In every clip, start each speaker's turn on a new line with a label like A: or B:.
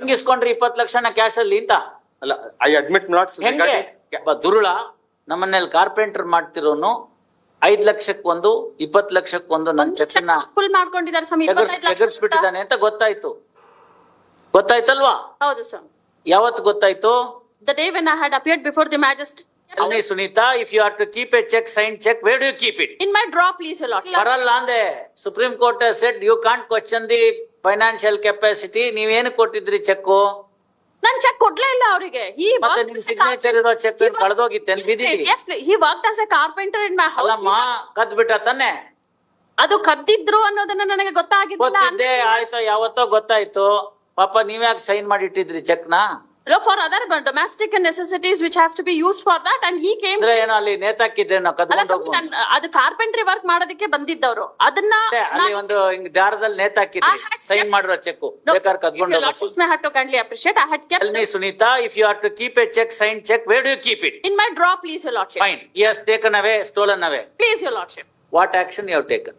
A: ಹೆಂಗ್ ಇಸ್ಕೊಂಡ್ರಿ ಇಪ್ಪತ್ ಲಕ್ಷನ ಕ್ಯಾಶ್ ಅಲ್ಲಿ ಅಂತ?
B: ಅಲ್ಲ ಐ ಅಡ್ಮಿಟ್ ನಾಟ್
A: ಹೆಂಗೆ? ಒಬ್ಬ ದುರುಳ ನಮ್ಮನೇಲಿ ಕಾರ್ಪೆಂಟರ್ ಮಾಡ್ತಿರೋನು ಐದ್ ಲಕ್ಷಕ್ ಒಂದು ಇಪ್ಪತ್ ಲಕ್ಷಕ್ಕೊಂದು ನನ್ ಚೆಕ್ಕನ್ನ
C: ಫುಲ್ ಮಾಡ್ಕೊಂಡಿದ್ದಾರೆ ಸ್ವಾಮಿ
A: ಎಗರ್ಸ್ಬಿಟ್ಟಿದ್ದಾನೆ ಅಂತ ಗೊತ್ತಾಯ್ತು. ಗೊತ್ತಾಯ್ತಲ್ವಾ?
C: ಹೌದು ಸರ್
A: ಯಾವತ್ತು ಗೊತ್ತಾಯ್ತು?
C: The day when I had appeared before the magistrate
A: Avani Sunita if you are to keep a cheque sign cheque where you keep it
C: in my drawer please lot
A: ಬರಲ್ಲ ಅಂದೆ. Supreme court said you can't question the financial capacity ನೀವೇನು ಕೊಟ್ಟಿದ್ರಿ check
C: ನಾನ್ check ಕೊಡ್ಲೇ ಇಲ್ಲ ಅವರಿಗೆ. ಹಿ
A: ಮತ್ತೆ ನಿಮ್ signature ಇರೋ cheque ಕಳೆದೋಗಿತ್ತೆ ಬಿದಿಲಿ
C: he work as a carpenter in my house
A: ಅಲ್ಲಮ್ಮ ಕದ್ ಬಿಟ್ಟ ತಾನೆ?
C: ಅದು ಕದ್ದಿದ್ರು ಅನ್ನೋದನ್ನ ನನಗೆ ಗೊತ್ತಾಗಿದ್ದಿಲ್ಲ
A: ಗೊತ್ತಿದ್ದೆ ಆಯ್ತು ಯಾವತ್ತೋ ಗೊತ್ತಾಯ್ತು. ಪಾಪ ನೀವ್ಯಾಕೆ ಸೈನ್ ಮಾಡಿ ಇಟ್ಟಿದ್ರಿ
C: for other domestic necessities which has to be use for that and he came
A: ಅಲ್ಲಿ ನೇತಾಕಿದ್ರೆ
C: ಅದು ಕಾರ್ಪೆಂಟ್ರಿ ವರ್ಕ್ ಮಾಡೋದಕ್ಕೆ ಬಂದಿದ್ದವರು. ಅದನ್ನ
A: ಒಂದು ದಾರದಲ್ಲಿ ನೇತಾಕಿದ್ರೆ ಸೈನ್ ಮಾಡಿರೋ check ಕದ್ಕೊಂಡು appreciate I had kept me if you keep a cheque
C: sign cheque where keep in my
A: drawer please your lordship fine he has
C: taken away stolen
A: what action you have taken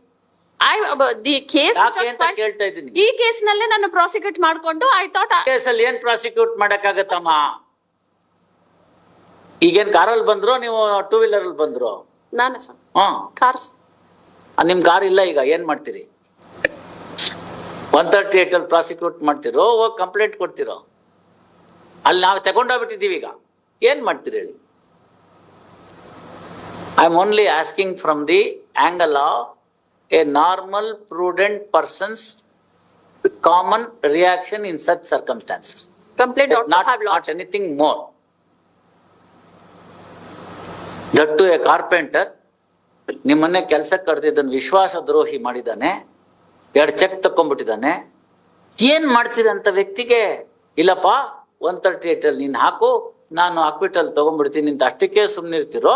C: I the case
A: ಯಾಕೆ ಅಂತ ಕೇಳ್ತಾ ಇದ್ದೀನಿ
C: ಈ case ನಲ್ಲೇ ನಾನು prosecute ಮಾಡ್ಕೊಂಡು I thought
A: ಕೇಸಲ್ಲಿ ಏನ್ ಪ್ರಾಸಿಕ್ಯೂಟ್ ಮಾಡಕ್ಕಾಗತ್ತಮ್ಮ? ಈಗೇನ್ ಕಾರಲ್ಲಿ ಬಂದ್ರು ನೀವು ಟೂ ವೀಲರ್ ಅಲ್ಲಿ ಬಂದ್ರು?
C: ನಾನು ಸರ್.
A: ಹಾ.
C: ಕಾರ್ಸ್
A: ಆ, ನಿಮ್ ಕಾರ್ ಇಲ್ಲ ಈಗ ಏನ್ ಮಾಡ್ತೀರಿ? ಒನ್ ತರ್ಟಿ ಏಟ್ ಅಲ್ಲಿ ಪ್ರಾಸಿಕ್ಯೂಟ್ ಮಾಡ್ತಿರೋ ಹೋಗಿ ಕಂಪ್ಲೇಂಟ್ ಕೊಡ್ತಿರೋ? ಅಲ್ಲಿ ನಾವು ತಗೊಂಡೋಗ್ಬಿಟ್ಟಿದ್ದೀವಿ ಈಗ. ಏನ್ ಮಾಡ್ತೀರಿ ಹೇಳಿ? I am only asking from the angle of a normal prudent persons common reaction in such circumstances
C: complaint
A: not,
C: have
A: not anything more. That to a carpenter, ನಿಮ್ಮನ್ನೇ ಕೆಲಸಕ್ಕೆ ಕರೆದಿದ್ದನ್ನು ವಿಶ್ವಾಸ ದ್ರೋಹಿ ಮಾಡಿದ್ದಾನೆ ಎರಡು ಚೆಕ್ ತಕೊಂಡ್ಬಿಟ್ಟಿದ್ದಾನೆ ಏನ್ ಮಾಡ್ತಿದೆ ಅಂತ ವ್ಯಕ್ತಿಗೆ? ಇಲ್ಲಪ್ಪ ಒನ್ ತರ್ಟಿ ಏಟ್ ಅಲ್ಲಿ ನೀನ್ ಹಾಕು ನಾನು ಹಾಕ್ಬಿಟ್ಟಲ್ಲಿ ತಗೊಂಡ್ಬಿಡ್ತೀನಿ ಅಂತ ಅಷ್ಟಕ್ಕೆ ಸುಮ್ನಿರ್ತಿರೋ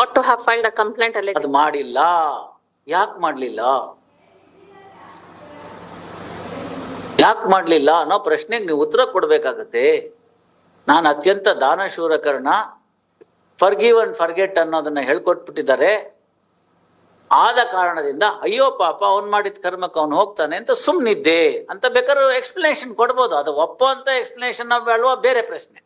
C: ought to have a a complaint
A: ಅದು ಮಾಡಿಲ್ಲ. ಯಾಕೆ ಮಾಡಲಿಲ್ಲ? ಯಾಕೆ ಮಾಡಲಿಲ್ಲ ಅನ್ನೋ ಪ್ರಶ್ನೆಗೆ ನೀವು ಉತ್ತರ ಕೊಡಬೇಕಾಗತ್ತೆ. ನಾನು ಅತ್ಯಂತ ದಾನಶೂರಕರಣ ಫರ್ಗಿವ್ ಅಂಡ್ ಫರ್ಗೆಟ್ ಅನ್ನೋದನ್ನ ಹೇಳ್ಕೊಟ್ಬಿಟ್ಟಿದ್ದಾರೆ. ಆದ ಕಾರಣದಿಂದ, ಅಯ್ಯೋ ಪಾಪ, ಅವ್ನ್ ಮಾಡಿದ ಕರ್ಮಕ್ಕೆ ಅವ್ನು ಹೋಗ್ತಾನೆ ಅಂತ ಸುಮ್ಮನಿದ್ದೆ ಅಂತ ಬೇಕಾದ್ರೆ ಎಕ್ಸ್ಪ್ಲನೇಷನ್ ಕೊಡ್ಬೋದು. ಅದು ಒಪ್ಪೋ ಅಂತ ಎಕ್ಸ್ಪ್ಲನೇಷನ್ ಅಲ್ವಾ, ಬೇರೆ ಪ್ರಶ್ನೆ.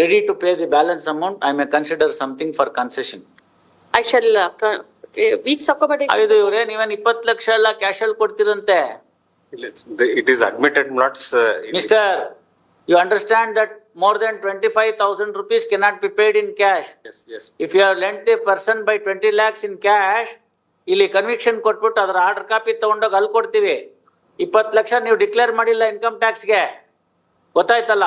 A: ready to pay the balance amount I may consider something for concession
C: I shall weeks ಹಾಕೋಬೇಡಿ
A: ಇದು ಇವ್ರೆ ನೀವೇನ್ ಇಪ್ಪತ್ತು ಲಕ್ಷ ಎಲ್ಲ ಕ್ಯಾಶ್ ಅಲ್ಲಿ ಕೊಡ್ತೀರಂತೆ?
B: It is admitted not, uh, it-
A: Mister, you understand that more than twenty-five thousand rupees cannot be paid in if
B: yes, yes.
A: If you have lent a person by twenty lakhs in ಇಲ್ಲಿ conviction ಕೊಟ್ಬಿಟ್ಟು ಅದರ order copy ತಗೊಂಡೋಗಿ ಅಲ್ಲಿ ಕೊಡ್ತೀವಿ. ಇಪ್ಪತ್ತು ಲಕ್ಷ ನೀವು declare ಮಾಡಿಲ್ಲ income ಟ್ಯಾಕ್ಸ್ಗೆ ಗೊತ್ತಾಯ್ತಲ್ಲ?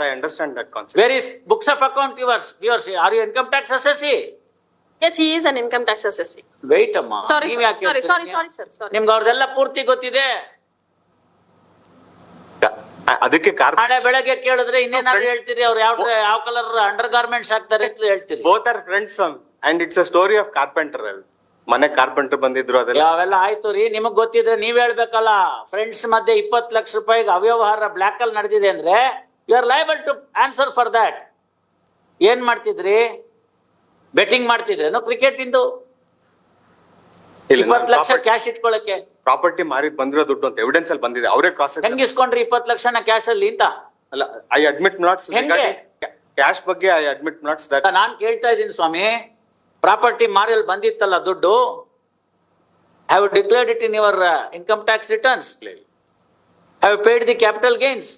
B: I understand that concept.
A: Where is books of account yours? yours? Are you income tax assessee?
C: Yes, he is an income tax assessee.
A: Wait ಅಮ್ಮ
C: Sorry,
A: ನೀವ್
C: sir.
A: ಯಾಕೆ
C: sorry, sorry,
A: ಹೇಳ್ತೀರಿ?
C: sorry, sir, sorry.
A: ನಿಮ್ಗೆ ಅವ್ರದೆಲ್ಲ ಪೂರ್ತಿ ಗೊತ್ತಿದೆ
B: ಅದಕ್ಕೆ car
A: ನಾಳೆ ಬೆಳಗ್ಗೆ ಕೇಳಿದ್ರೆ ಇನ್ನೇನಾದ್ರು ಹೇಳ್ತೀರಿ ಅವ್ರು ಯಾವ ಯಾವ ಕಲರ್ ಅಂಡರ್ ಗಾರ್ಮೆಂಟ್ಸ್ ಹಾಕ್ತಾರೆ ಅಂತ ಹೇಳ್ತೀರಿ
B: both are friends and it's a story of carpenter ಅಲ್ಲಿ ಮನೆ ಕಾರ್ಪೆಂಟರ್ ಬಂದಿದ್ರು ಅದೆಲ್ಲ
A: ಅವೆಲ್ಲ ಆಯ್ತು ರೀ ನಿಮಗ್ ಗೊತ್ತಿದ್ರೆ ನೀವ್ ಹೇಳ್ಬೇಕಲ್ಲ ಫ್ರೆಂಡ್ಸ್ ಮಧ್ಯೆ ಇಪ್ಪತ್ ಲಕ್ಷ ರೂಪಾಯಿಗೆ ಅವ್ಯವಹಾರ ಬ್ಲಾಕ್ ಅಲ್ಲಿ ನಡೆದಿದೆ ಅಂದ್ರೆ you are liable to answer for that ಏನ್ ಮಾಡ್ತಿದ್ರಿ? ಬೆಟ್ಟಿಂಗ್ ಮಾಡ್ತಿದ್ರೇನು ಕ್ರಿಕೆಟ್ ಇಂದು? ಇಪ್ಪತ್ ಲಕ್ಷ ಕ್ಯಾಶ್ ಇಟ್ಕೊಳಕ್ಕೆ.
B: ಪ್ರಾಪರ್ಟಿ ಮಾರಿ ಬಂದಿರೋ ದುಡ್ಡು ಅಂತ ಎವಿಡೆನ್ಸ್ ಅಲ್ಲಿ ಬಂದಿದೆ. ಅವರೇ ಕ್ರಾಸ್
A: ಹೆಂಗ್ ಇಸ್ಕೊಂಡ್ರಿ ಇಪ್ಪತ್ ಲಕ್ಷನ ಕ್ಯಾಶ್ ಅಲ್ಲಿ ಅಂತ?
B: ಅಲ್ಲ ಐ ಅಡ್ಮಿಟ್ ನಾಟ್ಸ್
A: ಹೆಂಗೆ?
B: ಕ್ಯಾಶ್ ಬಗ್ಗೆ ಐ ಅಡ್ಮಿಟ್ ನಾಟ್ಸ್ ದಟ್
A: ನಾನ್ ಕೇಳ್ತಾ ಇದ್ದೀನಿ ಸ್ವಾಮಿ. ಪ್ರಾಪರ್ಟಿ ಮಾರಿಯಲ್ಲಿ ಬಂದಿತ್ತಲ್ಲ ದುಡ್ಡು? Have declared it in your income tax returns have paid the capital gains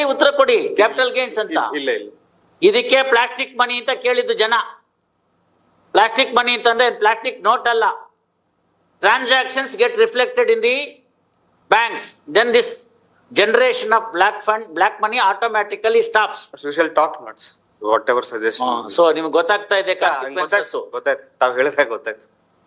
A: ಹೇಳಿ ಉತ್ತರ ಕೊಡಿ. ಕ್ಯಾಪಿಟಲ್ ಗೇನ್ಸ್ ಅಂತ.
B: ಇಲ್ಲ ಇಲ್ಲ
A: ಇದಕ್ಕೆ ಪ್ಲಾಸ್ಟಿಕ್ ಮನಿ ಅಂತ ಕೇಳಿದ್ದು ಜನ. ಪ್ಲಾಸ್ಟಿಕ್ ಮನಿ ಅಂತಂದ್ರೆ ಪ್ಲಾಸ್ಟಿಕ್ ನೋಟ್ ಅಲ್ಲ. Transactions get reflected in the banks then this generation of black fund black money automatically stops
B: we shall talk notes whatever suggestion
A: so ನಿಮ್ಗೆ ಗೊತ್ತಾಗ್ತಾ ಇದೆ.
B: ಗೊತ್ತಾಯ್ತು. ತಾವ್ ಹೇಳಿದಾಗ ಗೊತ್ತಾಯ್ತು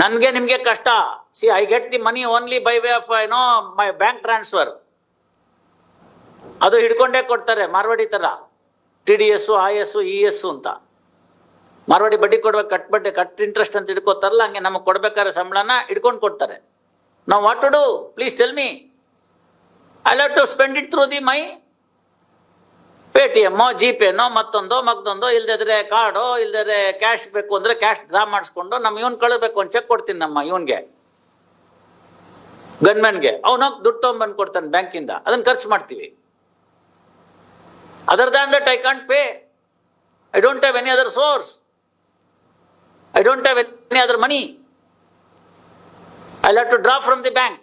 A: ನನ್ಗೆ ನಿಮ್ಗೆ ಕಷ್ಟ. See I get the money only by way of ಏನೋ ಮೈ ಬ್ಯಾಂಕ್ ಟ್ರಾನ್ಸ್ಫರ್ ಅದು ಹಿಡ್ಕೊಂಡೇ ಕೊಡ್ತಾರೆ, ಮಾರ್ವಾಡಿ ತರ. T D S I S E S ಅಂತ. ಮಾರ್ವಾಡಿ ಬಡ್ಡಿ ಕೊಡ್ಬೇಕು ಕಟ್ ಬಡ್ಡಿ, ಕಟ್ ಇಂಟ್ರೆಸ್ಟ್ ಅಂತ ಹಿಡ್ಕೋತಾರಲ್ಲ, ಹಂಗೆ ನಮಗೆ ಕೊಡ್ಬೇಕಾದ್ರೆ ಸಂಬಳನ ಹಿಡ್ಕೊಂಡು ಕೊಡ್ತಾರೆ. ನಾವು what to do please tell me I love to spend it through the my Paytm G ಪೇನೋ ಮತ್ತೊಂದೋ ಮತ್ತೊಂದೋ ಇಲ್ದಿದ್ರೆ ಕಾರ್ಡೋ, ಇಲ್ದಿದ್ರೆ ಕ್ಯಾಶ್ ಬೇಕು ಅಂದ್ರೆ ಕ್ಯಾಶ್ ಡ್ರಾ ಮಾಡಿಸ್ಕೊಂಡು ನಮ್ಮ ಇವನ್ ಕಳಬೇಕು ಒಂದು ಚೆಕ್ ಕೊಡ್ತೀನಿ ನಮ್ಮ ಇವನ್ಗೆ. ಗನ್ಮನ್ಗೆ ಅವನೋಗಿ ದುಡ್ಡು ತೊಗೊಂಬಂದು ಕೊಡ್ತಾನೆ ಬ್ಯಾಂಕಿಂದ. ಅದನ್ನ ಖರ್ಚು ಮಾಡ್ತೀವಿ. Other than that I can't pay I don't have any other source I don't have any other money I have to draw from the bank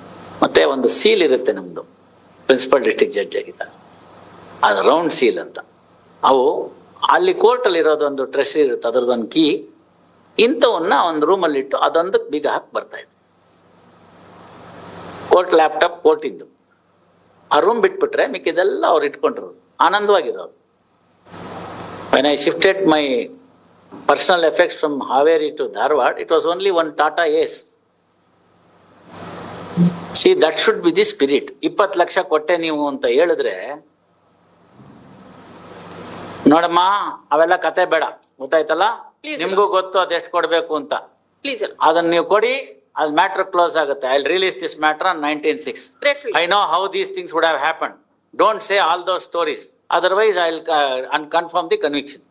A: ಮತ್ತೆ ಒಂದು ಸೀಲ್ ಇರುತ್ತೆ ನಮ್ದು. ಪ್ರಿನ್ಸಿಪಲ್ ಡಿಸ್ಟ್ರಿಕ್ಟ್ ಜಡ್ಜ್ ಆಗಿದ್ದಾಗ ಅದು ರೌಂಡ್ ಸೀಲ್ ಅಂತ. ಅವು ಅಲ್ಲಿ ಕೋರ್ಟಲ್ಲಿ ಇರೋದೊಂದು ಟ್ರೆಷರಿ ಇರುತ್ತೆ, ಅದರದೊಂದು ಕೀ ಇಂಥವನ್ನ ಒಂದು ರೂಮಲ್ಲಿ ಇಟ್ಟು ಅದೊಂದಕ್ಕೆ ಬೀಗ ಹಾಕಿ ಬರ್ತಾ ಇದೆ ಕೋರ್ಟ್ ಲ್ಯಾಪ್ಟಾಪ್ ಕೋರ್ಟ್ ಇದ್ದು. ಆ ರೂಮ್ ಬಿಟ್ಬಿಟ್ರೆ ಮಿಕ್ಕಿದೆಲ್ಲ ಅವ್ರು ಇಟ್ಕೊಂಡಿರೋದು. ಆನಂದವಾಗಿರೋರು when I shifted my personal effects from Haveri to Dharwad it was only one Tata Ace see that should be the spirit ಇಪ್ಪತ್ತು ಲಕ್ಷ ಕೊಟ್ಟೆ ನೀವು ಅಂತ ಹೇಳಿದ್ರೆ ನೋಡಮ್ಮ ಅವೆಲ್ಲ ಕತೆ ಬೇಡ. ಗೊತ್ತಾಯ್ತಲ್ಲ?
C: Please,
A: ನಿಮ್ಗೂ ಗೊತ್ತು ಅದೆಷ್ಟು ಕೊಡ್ಬೇಕು ಅಂತ. ಅದನ್ನ ನೀವು ಕೊಡಿ ಅದು ಮ್ಯಾಟ್ರ್ ಕ್ಲೋಸ್ ಆಗುತ್ತೆ. I release this matter on nineteen six. I know how these things would have happen don't say all those stories otherwise I an confirm the conviction.